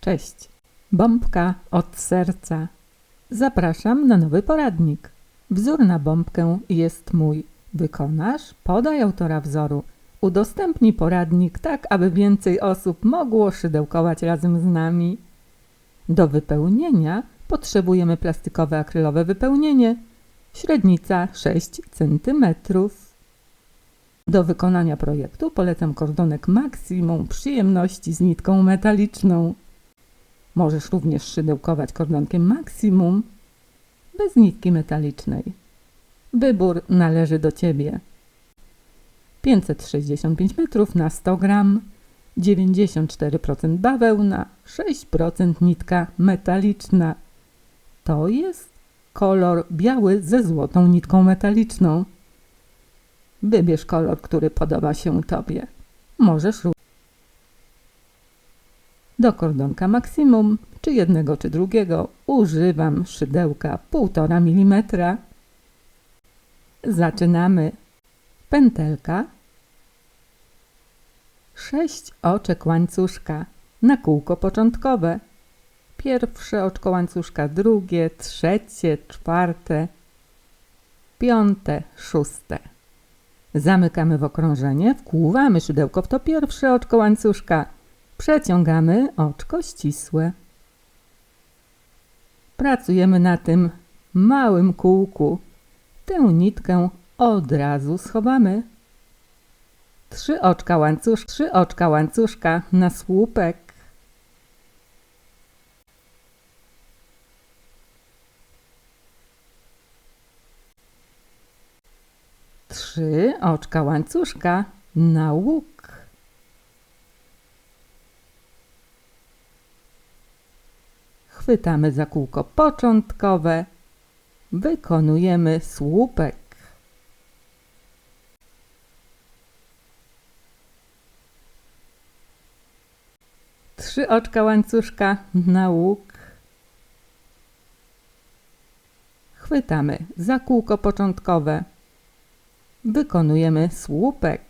Cześć, bombka od serca. Zapraszam na nowy poradnik. Wzór na bombkę jest mój. Wykonasz? Podaj autora wzoru. Udostępnij poradnik tak, aby więcej osób mogło szydełkować razem z nami. Do wypełnienia potrzebujemy plastikowe akrylowe wypełnienie. Średnica 6 cm. Do wykonania projektu polecam kordonek maksimum przyjemności z nitką metaliczną. Możesz również szydełkować kordonkiem maksimum bez nitki metalicznej. Wybór należy do Ciebie. 565 metrów na 100 gram, 94% bawełna, 6% nitka metaliczna. To jest kolor biały ze złotą nitką metaliczną. Wybierz kolor, który podoba się Tobie. Możesz do kordonka maksimum, czy jednego, czy drugiego, używam szydełka 1,5 mm. Zaczynamy. Pętelka. 6 oczek łańcuszka na kółko początkowe. Pierwsze oczko łańcuszka, drugie, trzecie, czwarte, piąte, szóste. Zamykamy w okrążenie, wkłuwamy szydełko w to pierwsze oczko łańcuszka, przeciągamy oczko ścisłe. Pracujemy na tym małym kółku. Tę nitkę od razu schowamy. Trzy oczka łańcuszka, trzy oczka łańcuszka na słupek. Trzy oczka łańcuszka na łuk. Chwytamy za kółko początkowe. Wykonujemy słupek. Trzy oczka łańcuszka na łuk. Chwytamy za kółko początkowe. Wykonujemy słupek.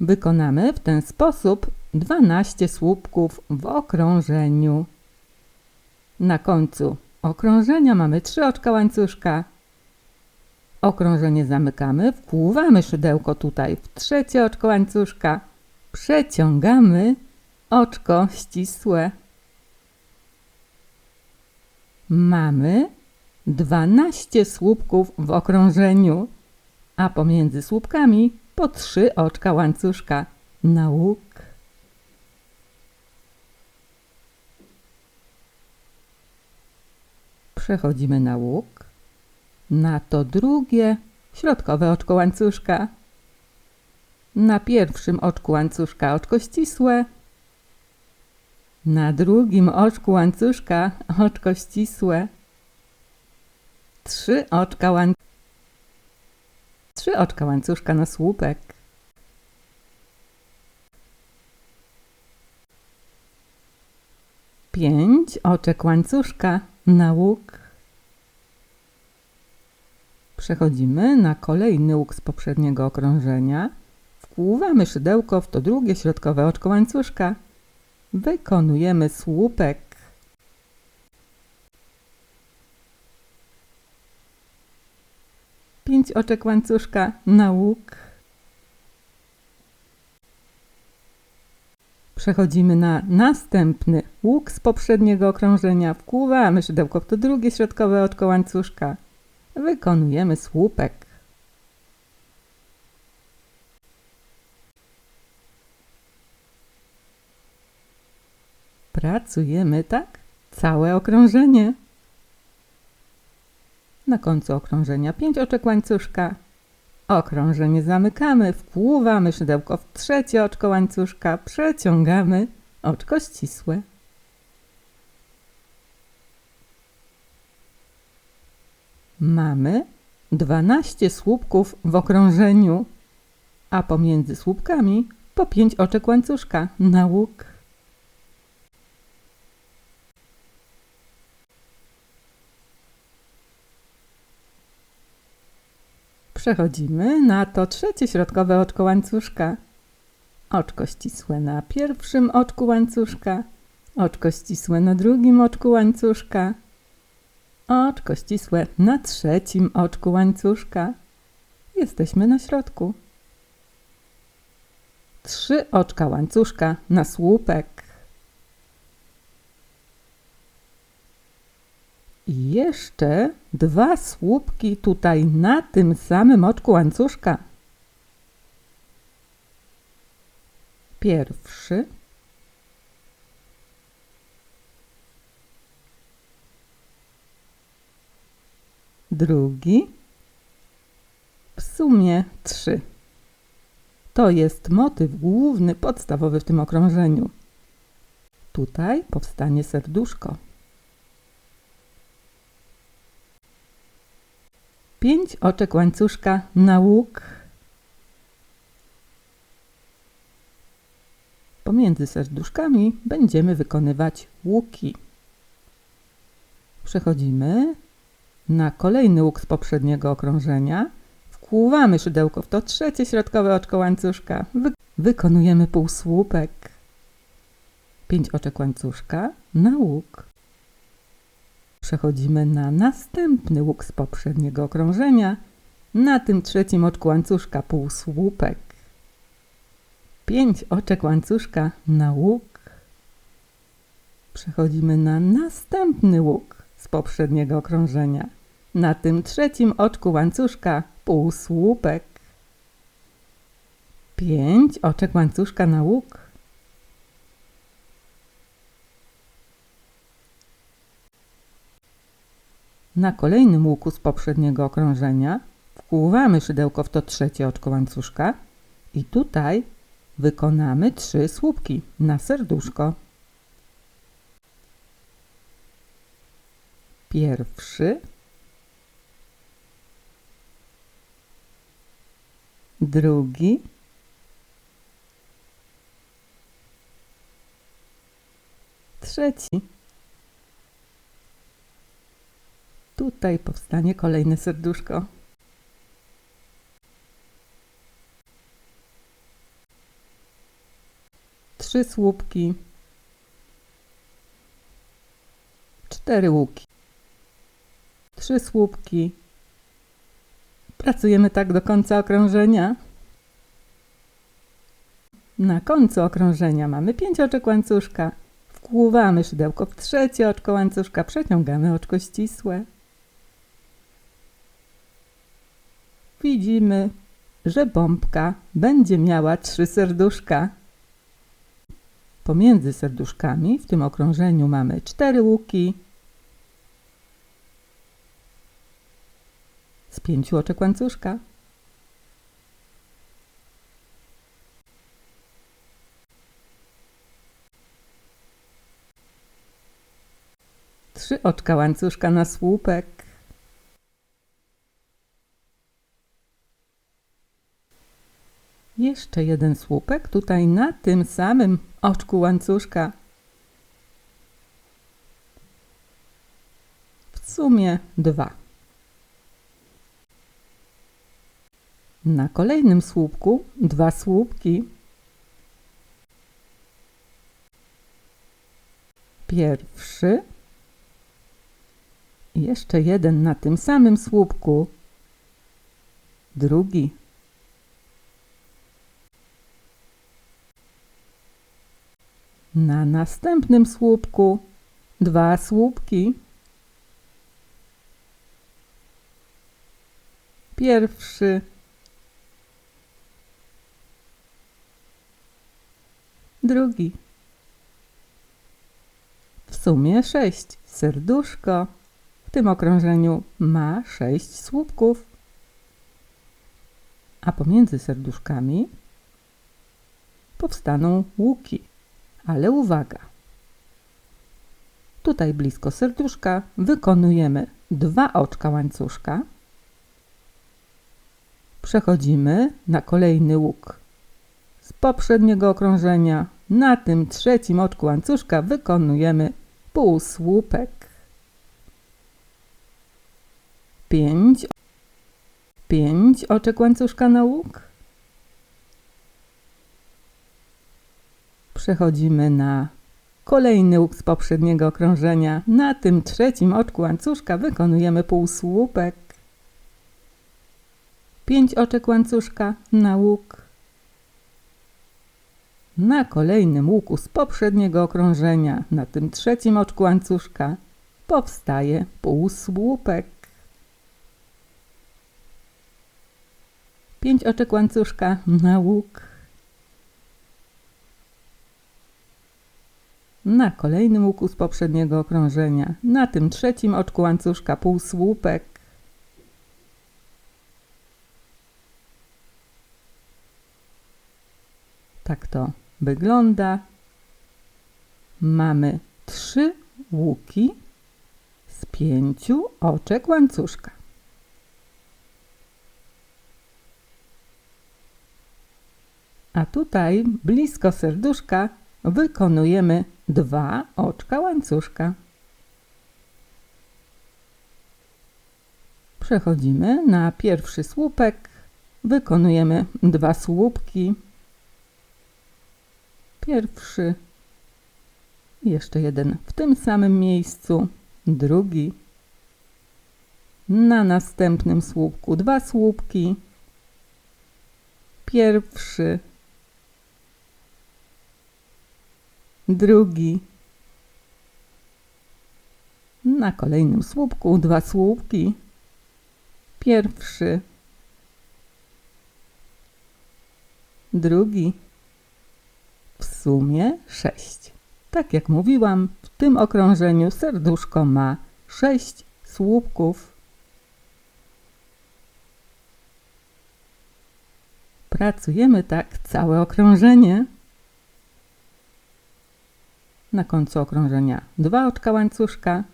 Wykonamy w ten sposób 12 słupków w okrążeniu. Na końcu okrążenia mamy 3 oczka łańcuszka. Okrążenie zamykamy, wkłuwamy szydełko tutaj w trzecie oczko łańcuszka, przeciągamy oczko ścisłe. Mamy 12 słupków w okrążeniu, a pomiędzy słupkami po trzy oczka łańcuszka na łuk. Przechodzimy na łuk. Na to drugie środkowe oczko łańcuszka. Na pierwszym oczku łańcuszka oczko ścisłe. Na drugim oczku łańcuszka oczko ścisłe. Trzy oczka łańcuszka. Trzy oczka łańcuszka na słupek. Pięć oczek łańcuszka na łuk. Przechodzimy na kolejny łuk z poprzedniego okrążenia. Wkłuwamy szydełko w to drugie środkowe oczko łańcuszka. Wykonujemy słupek. Oczek łańcuszka na łuk. Przechodzimy na następny łuk z poprzedniego okrążenia. Wkłuwamy szydełko w to drugie środkowe oczko łańcuszka. Wykonujemy słupek. Pracujemy tak całe okrążenie. Na końcu okrążenia 5 oczek łańcuszka. Okrążenie zamykamy, wkłuwamy szydełko w trzecie oczko łańcuszka, przeciągamy oczko ścisłe. Mamy 12 słupków w okrążeniu, a pomiędzy słupkami po 5 oczek łańcuszka na łuk. Przechodzimy na to trzecie środkowe oczko łańcuszka. Oczko ścisłe na pierwszym oczku łańcuszka, oczko ścisłe na drugim oczku łańcuszka, oczko ścisłe na trzecim oczku łańcuszka. Jesteśmy na środku. Trzy oczka łańcuszka na słupek. I jeszcze dwa słupki tutaj na tym samym oczku łańcuszka. Pierwszy. Drugi. W sumie trzy. To jest motyw główny, podstawowy w tym okrążeniu. Tutaj powstanie serduszko. Pięć oczek łańcuszka na łuk. Pomiędzy serduszkami będziemy wykonywać łuki. Przechodzimy na kolejny łuk z poprzedniego okrążenia. Wkłuwamy szydełko w to trzecie środkowe oczko łańcuszka. Wy wykonujemy półsłupek. Pięć oczek łańcuszka na łuk. Przechodzimy na następny łuk z poprzedniego okrążenia. Na tym trzecim oczku łańcuszka półsłupek. Pięć oczek łańcuszka na łuk. Przechodzimy na następny łuk z poprzedniego okrążenia. Na tym trzecim oczku łańcuszka półsłupek. Pięć oczek łańcuszka na łuk. Na kolejnym łuku z poprzedniego okrążenia wkłuwamy szydełko w to trzecie oczko łańcuszka i tutaj wykonamy trzy słupki na serduszko. Pierwszy, drugi, trzeci. Tutaj powstanie kolejne serduszko. Trzy słupki. Cztery łuki. Trzy słupki. Pracujemy tak do końca okrążenia. Na końcu okrążenia mamy pięć oczek łańcuszka. Wkłuwamy szydełko w trzecie oczko łańcuszka, przeciągamy oczko ścisłe. Widzimy, że bombka będzie miała trzy serduszka. Pomiędzy serduszkami w tym okrążeniu mamy cztery łuki z pięciu oczek łańcuszka. Trzy oczka łańcuszka na słupek. Jeszcze jeden słupek tutaj na tym samym oczku łańcuszka. W sumie dwa. Na kolejnym słupku dwa słupki. Pierwszy. Jeszcze jeden na tym samym słupku. Drugi. Na następnym słupku dwa słupki. Pierwszy. Drugi. W sumie sześć. Serduszko w tym okrążeniu ma sześć słupków. A pomiędzy serduszkami powstaną łuki. Ale uwaga! Tutaj blisko serduszka wykonujemy dwa oczka łańcuszka. Przechodzimy na kolejny łuk z poprzedniego okrążenia. Na tym trzecim oczku łańcuszka wykonujemy półsłupek. Pięć, Pięć oczek łańcuszka na łuk. Przechodzimy na kolejny łuk z poprzedniego okrążenia. Na tym trzecim oczku łańcuszka wykonujemy półsłupek. Pięć oczek łańcuszka na łuk. Na kolejnym łuku z poprzedniego okrążenia, na tym trzecim oczku łańcuszka, powstaje półsłupek. Pięć oczek łańcuszka na łuk. Na kolejnym łuku z poprzedniego okrążenia, na tym trzecim oczku łańcuszka półsłupek. Tak to wygląda. Mamy trzy łuki z pięciu oczek łańcuszka. A tutaj blisko serduszka wykonujemy dwa oczka łańcuszka. Przechodzimy na pierwszy słupek. Wykonujemy dwa słupki. Pierwszy, jeszcze jeden w tym samym miejscu, drugi. Na następnym słupku dwa słupki. Pierwszy, drugi. Na kolejnym słupku dwa słupki. Pierwszy, drugi, w sumie sześć. Tak jak mówiłam, w tym okrążeniu serduszko ma sześć słupków. Pracujemy tak całe okrążenie. Na końcu okrążenia dwa oczka łańcuszka.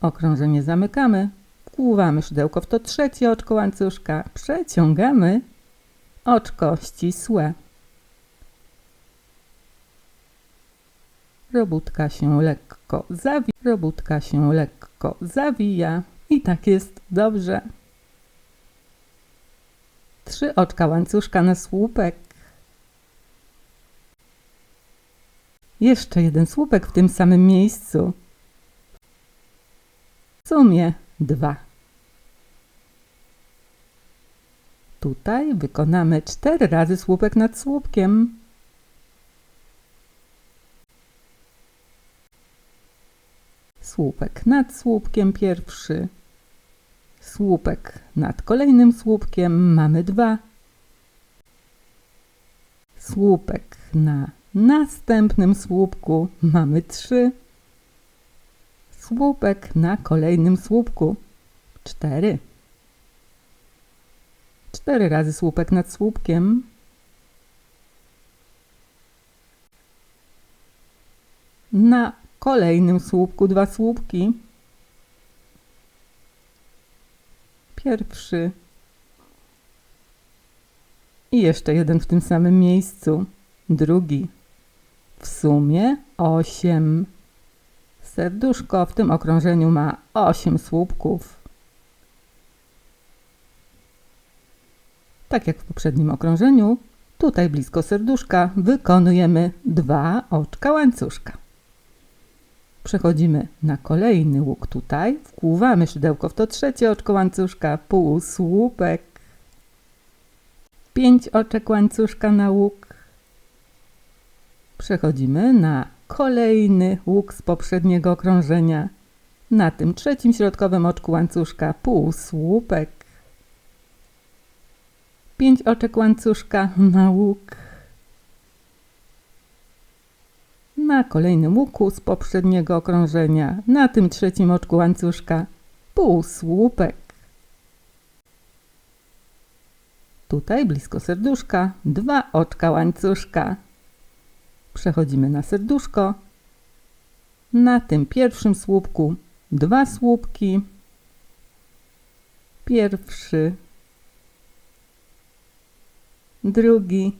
Okrążenie zamykamy, wkłuwamy szydełko w to trzecie oczko łańcuszka, przeciągamy oczko ścisłe. Robótka się lekko zawija, robótka się lekko zawija i tak jest dobrze. Trzy oczka łańcuszka na słupek. Jeszcze jeden słupek w tym samym miejscu. W sumie dwa. Tutaj wykonamy cztery razy słupek nad słupkiem. Słupek nad słupkiem pierwszy. Słupek nad kolejnym słupkiem mamy dwa. Słupek na następnym słupku mamy trzy. Słupek na kolejnym słupku cztery. Cztery razy słupek nad słupkiem. Na kolejnym słupku dwa słupki. Pierwszy. I jeszcze jeden w tym samym miejscu. Drugi. W sumie osiem. Serduszko w tym okrążeniu ma osiem słupków. Tak jak w poprzednim okrążeniu, tutaj blisko serduszka wykonujemy dwa oczka łańcuszka. Przechodzimy na kolejny łuk tutaj, wkłuwamy szydełko w to trzecie oczko łańcuszka, półsłupek, pięć oczek łańcuszka na łuk. Przechodzimy na kolejny łuk z poprzedniego okrążenia. Na tym trzecim środkowym oczku łańcuszka półsłupek, pięć oczek łańcuszka na łuk. Na kolejnym łuku z poprzedniego okrążenia, na tym trzecim oczku łańcuszka, półsłupek. Tutaj blisko serduszka, dwa oczka łańcuszka. Przechodzimy na serduszko. Na tym pierwszym słupku dwa słupki. Pierwszy, drugi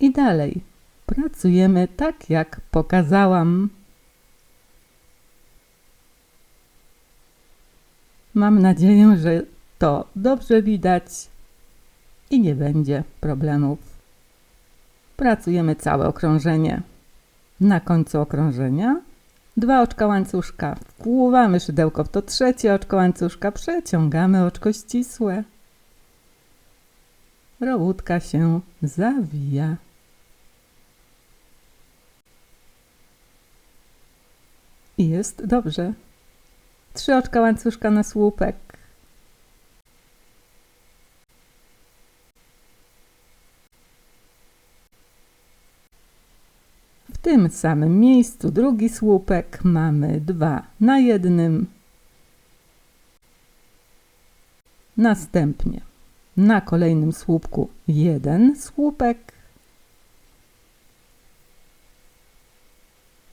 i dalej. Pracujemy tak, jak pokazałam. Mam nadzieję, że to dobrze widać i nie będzie problemów. Pracujemy całe okrążenie. Na końcu okrążenia dwa oczka łańcuszka. Wkłuwamy szydełko w to trzecie oczko łańcuszka. Przeciągamy oczko ścisłe. Robótka się zawija. I jest dobrze. Trzy oczka łańcuszka na słupek. W tym samym miejscu drugi słupek mamy dwa na jednym. Następnie na kolejnym słupku jeden słupek.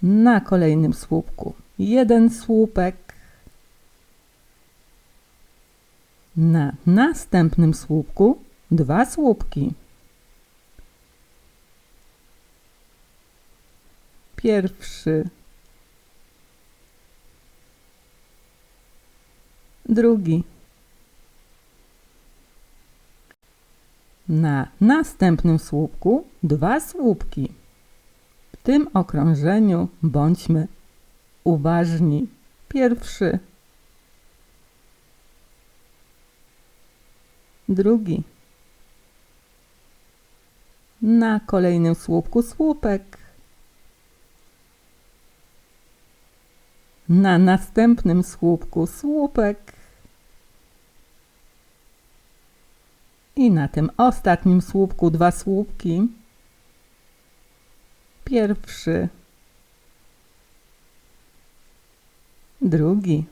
Na kolejnym słupku jeden słupek. Na następnym słupku dwa słupki. Pierwszy. Drugi. Na następnym słupku dwa słupki. W tym okrążeniu bądźmy uważni. Pierwszy. Drugi. Na kolejnym słupku słupek. Na następnym słupku słupek. I na tym ostatnim słupku dwa słupki. Pierwszy. Drugi.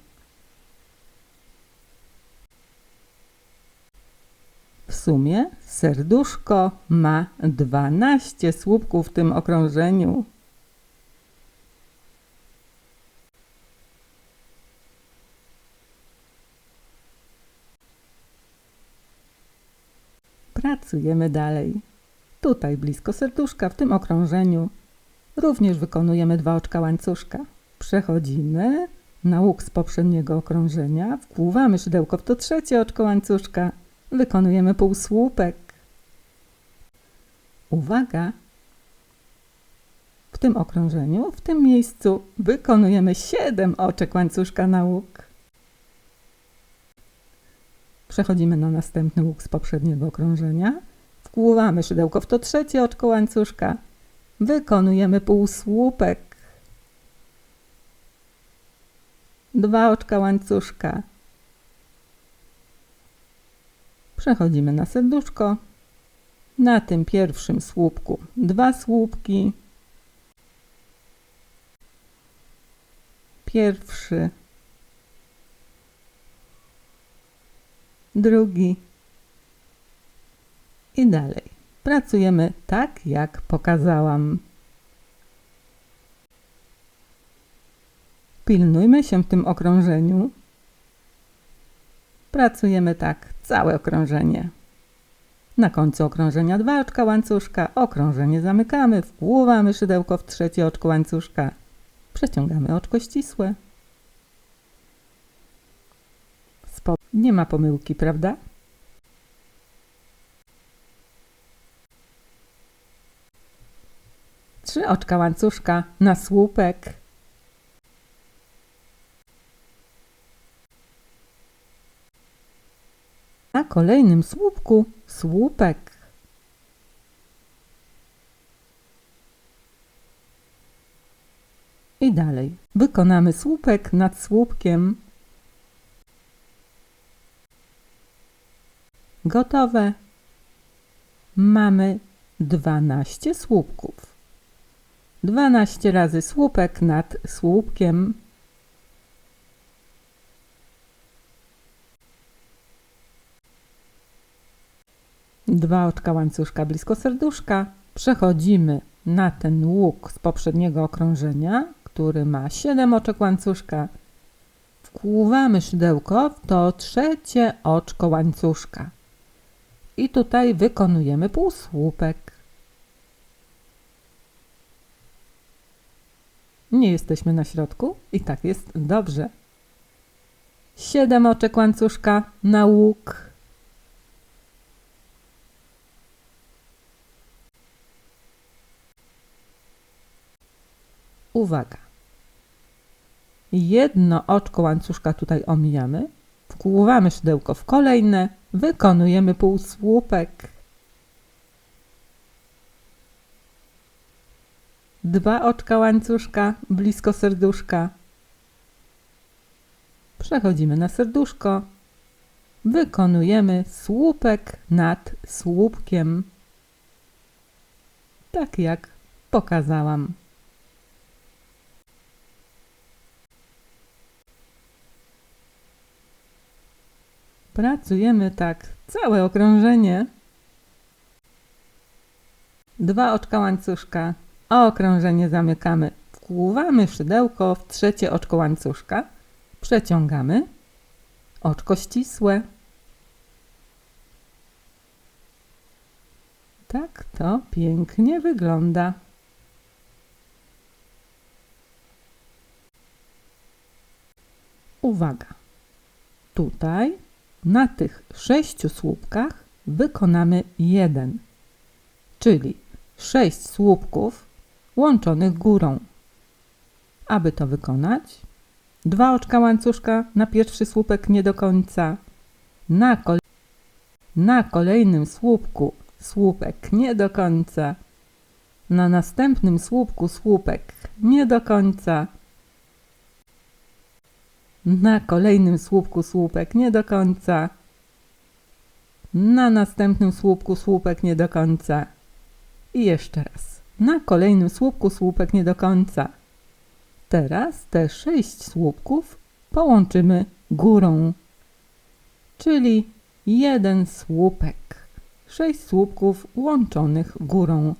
W sumie serduszko ma 12 słupków w tym okrążeniu. Pracujemy dalej. Tutaj blisko serduszka, w tym okrążeniu, również wykonujemy dwa oczka łańcuszka. Przechodzimy na łuk z poprzedniego okrążenia, wkłuwamy szydełko w to trzecie oczko łańcuszka, wykonujemy półsłupek. Uwaga! W tym okrążeniu, w tym miejscu wykonujemy 7 oczek łańcuszka na łuk. Przechodzimy na następny łuk z poprzedniego okrążenia. Wkłuwamy szydełko w to trzecie oczko łańcuszka. Wykonujemy półsłupek. Dwa oczka łańcuszka. Przechodzimy na serduszko. Na tym pierwszym słupku dwa słupki. Pierwszy drugi i dalej. Pracujemy tak, jak pokazałam. Pilnujmy się w tym okrążeniu. Pracujemy tak całe okrążenie. Na końcu okrążenia dwa oczka łańcuszka, okrążenie zamykamy, wkłuwamy szydełko w trzecie oczko łańcuszka, przeciągamy oczko ścisłe. Spo nie ma pomyłki, prawda? Trzy oczka łańcuszka na słupek. Na kolejnym słupku słupek. I dalej. Wykonamy słupek nad słupkiem Gotowe. Mamy 12 słupków. 12 razy słupek nad słupkiem. Dwa oczka łańcuszka blisko serduszka. Przechodzimy na ten łuk z poprzedniego okrążenia, który ma 7 oczek łańcuszka. Wkłuwamy szydełko w to trzecie oczko łańcuszka i tutaj wykonujemy półsłupek. Nie jesteśmy na środku i tak jest dobrze. Siedem oczek łańcuszka na łuk. Uwaga. Jedno oczko łańcuszka tutaj omijamy, wkłuwamy szydełko w kolejne, wykonujemy półsłupek. Dwa oczka łańcuszka blisko serduszka. Przechodzimy na serduszko. Wykonujemy słupek nad słupkiem. Tak jak pokazałam. Pracujemy tak całe okrążenie. Dwa oczka łańcuszka, a okrążenie zamykamy. Wkłuwamy szydełko w trzecie oczko łańcuszka, przeciągamy, oczko ścisłe. Tak to pięknie wygląda. Uwaga! Tutaj na tych sześciu słupkach wykonamy jeden, czyli sześć słupków łączonych górą. Aby to wykonać, dwa oczka łańcuszka na pierwszy słupek nie do końca, na, na kolejnym słupku słupek nie do końca, na następnym słupku słupek nie do końca, na kolejnym słupku słupek nie do końca. Na następnym słupku słupek nie do końca. I jeszcze raz. Na kolejnym słupku słupek nie do końca. Teraz te sześć słupków połączymy górą, czyli jeden słupek. Sześć słupków łączonych górą.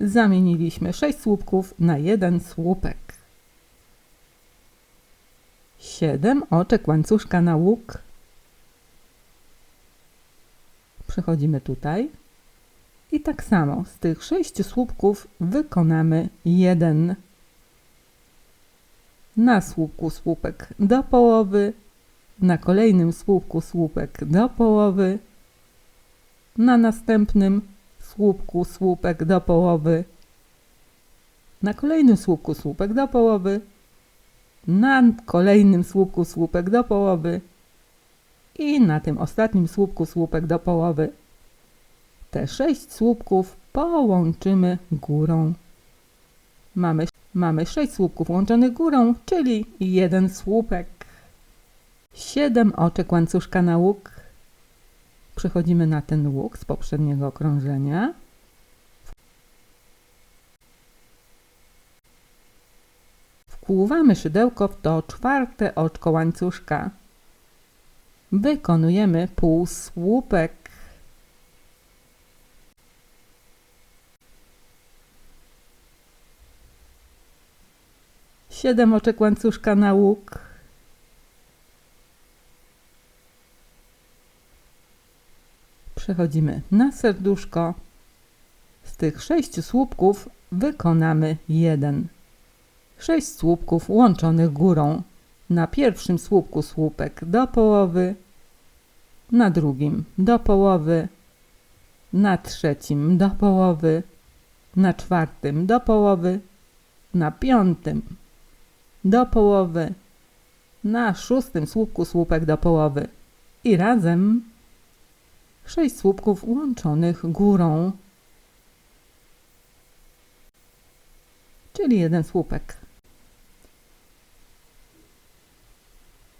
Zamieniliśmy sześć słupków na jeden słupek. Siedem oczek łańcuszka na łuk. Przechodzimy tutaj. I tak samo z tych sześciu słupków wykonamy jeden. Na słupku słupek do połowy, na kolejnym słupku słupek do połowy, na następnym słupku słupek do połowy, na kolejnym słupku słupek do połowy, na kolejnym słupku słupek do połowy i na tym ostatnim słupku słupek do połowy. Te sześć słupków połączymy górą. Mamy, mamy sześć słupków łączonych górą, czyli jeden słupek. Siedem oczek łańcuszka na łuk. Przechodzimy na ten łuk z poprzedniego okrążenia. Wkłuwamy szydełko w to czwarte oczko łańcuszka. Wykonujemy półsłupek. Siedem oczek łańcuszka na łuk. Przechodzimy na serduszko. Z tych sześciu słupków wykonamy jeden. Sześć słupków łączonych górą. Na pierwszym słupku słupek do połowy, na drugim do połowy, na trzecim do połowy, na czwartym do połowy, na piątym do połowy, na szóstym słupku słupek do połowy i razem sześć słupków łączonych górą, czyli jeden słupek.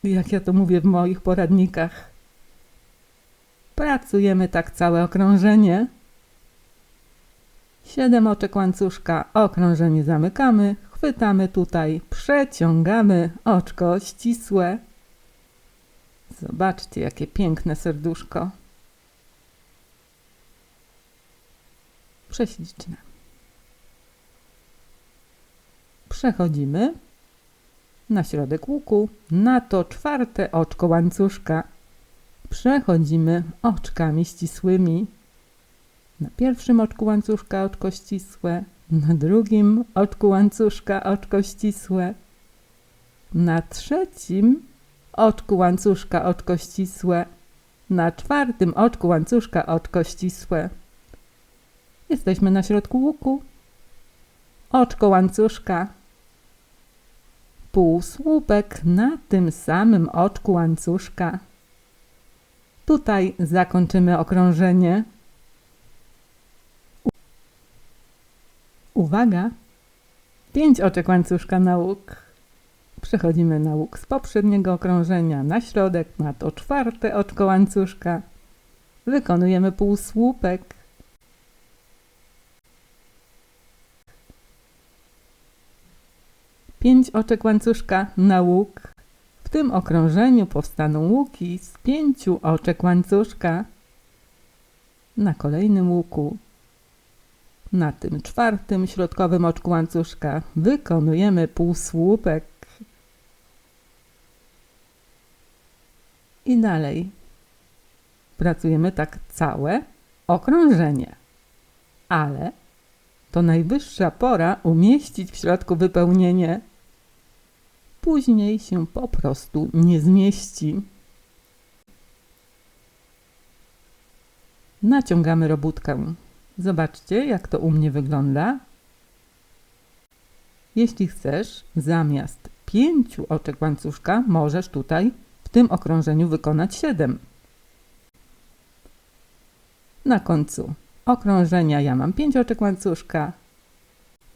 Jak ja to mówię w moich poradnikach. Pracujemy tak całe okrążenie. Siedem oczek łańcuszka, okrążenie zamykamy, chwytamy tutaj, przeciągamy oczko ścisłe. Zobaczcie, jakie piękne serduszko. Prześliczne. Przechodzimy na środek łuku, na to czwarte oczko łańcuszka. Przechodzimy oczkami ścisłymi. Na pierwszym oczku łańcuszka oczko ścisłe, na drugim oczku łańcuszka oczko ścisłe, na trzecim oczku łańcuszka oczko ścisłe, na czwartym oczku łańcuszka oczko ścisłe. Jesteśmy na środku łuku. Oczko łańcuszka. Półsłupek na tym samym oczku łańcuszka. Tutaj zakończymy okrążenie. Uwaga! Pięć oczek łańcuszka na łuk. Przechodzimy na łuk z poprzedniego okrążenia na środek, na to czwarte oczko łańcuszka. Wykonujemy półsłupek. Pięć oczek łańcuszka na łuk. W tym okrążeniu powstaną łuki z pięciu oczek łańcuszka. Na kolejnym łuku, na tym czwartym środkowym oczku łańcuszka, wykonujemy półsłupek. I dalej. Pracujemy tak całe okrążenie. Ale to najwyższa pora umieścić w środku wypełnienie. Później się po prostu nie zmieści. Naciągamy robótkę. Zobaczcie, jak to u mnie wygląda. Jeśli chcesz, zamiast pięciu oczek łańcuszka, możesz tutaj w tym okrążeniu wykonać siedem. Na końcu okrążenia ja mam 5 oczek łańcuszka.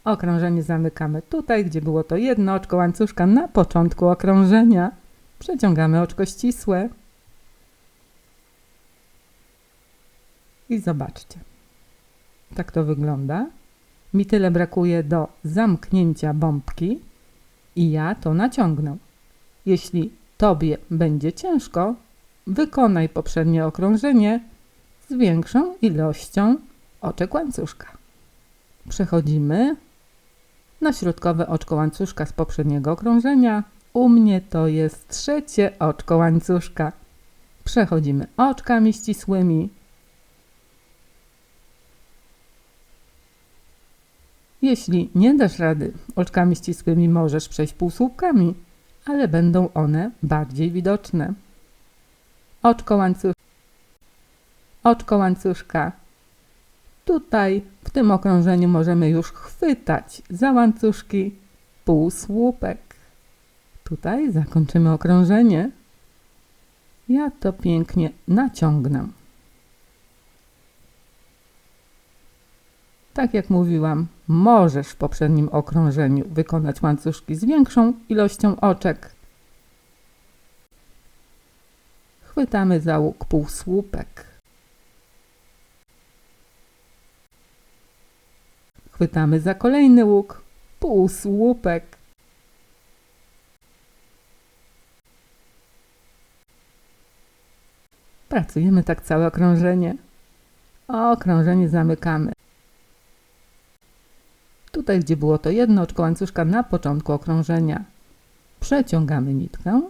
Okrążenie zamykamy tutaj, gdzie było to jedno oczko łańcuszka na początku okrążenia. Przeciągamy oczko ścisłe. I zobaczcie. Tak to wygląda. Mi tyle brakuje do zamknięcia bombki i ja to naciągnę. Jeśli tobie będzie ciężko, wykonaj poprzednie okrążenie z większą ilością oczek łańcuszka. Przechodzimy na środkowe oczko łańcuszka z poprzedniego okrążenia. U mnie to jest trzecie oczko łańcuszka. Przechodzimy oczkami ścisłymi. Jeśli nie dasz rady oczkami ścisłymi, możesz przejść półsłupkami, ale będą one bardziej widoczne. Oczko łańcuszka oczko łańcuszka. Tutaj w tym okrążeniu możemy już chwytać za łańcuszki półsłupek. Tutaj zakończymy okrążenie. Ja to pięknie naciągnę. Tak jak mówiłam, możesz w poprzednim okrążeniu wykonać łańcuszki z większą ilością oczek. Chwytamy za łuk półsłupek. Chwytamy za kolejny łuk, półsłupek. Pracujemy tak całe okrążenie. Okrążenie zamykamy. Tutaj, gdzie było to jedno oczko łańcuszka na początku okrążenia, przeciągamy nitkę.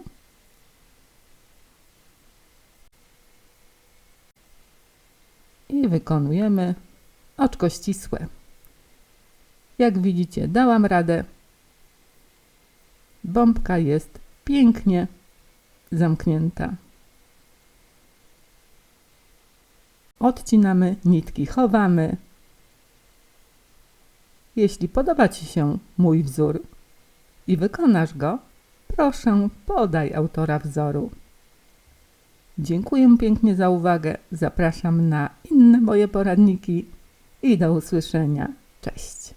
I wykonujemy oczko ścisłe. Jak widzicie, dałam radę. Bombka jest pięknie zamknięta. Odcinamy nitki, chowamy. Jeśli podoba Ci się mój wzór i wykonasz go, proszę podaj autora wzoru. Dziękuję pięknie za uwagę. Zapraszam na inne moje poradniki i do usłyszenia. Cześć.